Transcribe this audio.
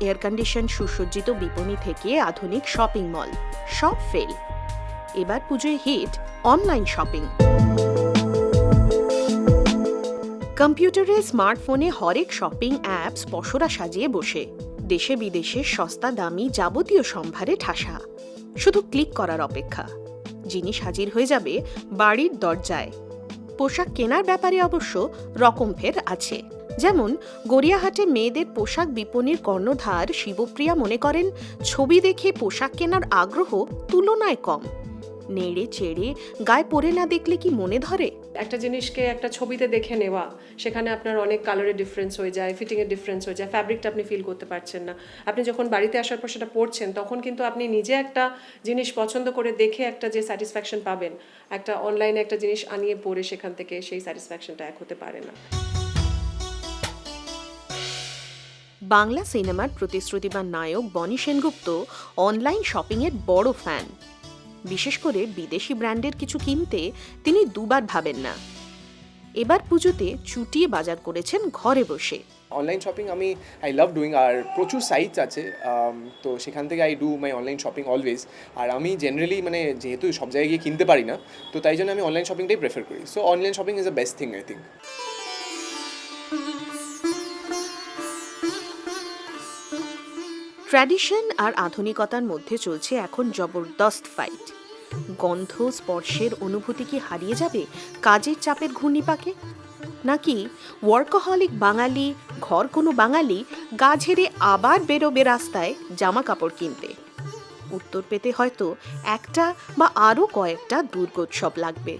Air condition সুসজ্জিত বিপণী থেকে আধুনিক শপিং মল সব ফেল এবার পুজোয় হিট অনলাইন শপিং কম্পিউটারে স্মার্টফোনে হরেক শপিং অ্যাপস পসরা সাজিয়ে বসে। দেশে বিদেশে সস্তা, দামি, যাবতীয় সম্ভারে ঠাসা। শুধু ক্লিক করার অপেক্ষা। জিনিস হাজির হয়ে যাবে বাড়ির দরজায়। পোশাক কেনার ব্যাপারে অবশ্য রকমফের আছে। যেমন, গড়িয়াহাটে মেয়েদের পোশাক বিপণীর কর্ণধার শিবপ্রিয়া মনে করেন, ছবি দেখে পোশাক কেনার আগ্রহ তুলনায় কম। নেড়ে চেড়ে গায়ে পরে না দেখলে কি মনে ধরে? একটা জিনিসকে একটা ছবিতে দেখে নেওয়া, সেখানে আপনার অনেক কালারের ডিফারেন্স হয়ে যায় ফিটিংয়ের ডিফারেন্স হয়ে যায় ফ্যাব্রিকটা আপনি ফিল করতে পারছেন না। আপনি যখন বাড়িতে আসার পর সেটা পড়ছেন তখন কিন্তু আপনি নিজে একটা জিনিস পছন্দ করে দেখে একটা যে স্যাটিসফ্যাকশন পাবেন, একটা অনলাইনে একটা জিনিস আনিয়ে পরে সেখান থেকে সেই স্যাটিসফ্যাকশনটা এক হতে পারে না। বাংলা সিনেমার প্রতিশ্রুতিবান নায়ক বনি সেনগুপ্ত অনলাইন শপিংয়ের বড় ফ্যান। বিশেষ করে বিদেশি ব্র্যান্ডের কিছু কিনতে তিনি দুবার ভাবেন না। এবার পুজোতে চুটিয়ে বাজার করেছেন ঘরে বসে। অনলাইন শপিং আমি আই লাভ ডুইং আর প্রচুর সাইটস আছে তো সেখান থেকে I do my online shopping always আর আমি জেনারেলি মানে যেহেতু সব জায়গায় গিয়ে কিনতে পারি না, তো তাই জন্য আমি অনলাইন শপিংটাই প্রেফার করি। So online shopping is the best thing I think tradition আর আধুনিকতার মধ্যে চলছে এখন জবরদস্ত ফাইট গন্ধ, স্পর্শের অনুভূতি কি হারিয়ে যাবে? কাজের চাপের ঘূর্ণিপাকে? নাকি ওয়ার্কহলিক বাঙালি, ঘর কোনো বাঙালি, গা ঝেড়ে আবার বেরোবে রাস্তায় জামা কাপড় কিনতে? উত্তর পেতে হয়তো একটা বা আরও কয়েকটা দুর্গোৎসব লাগবে।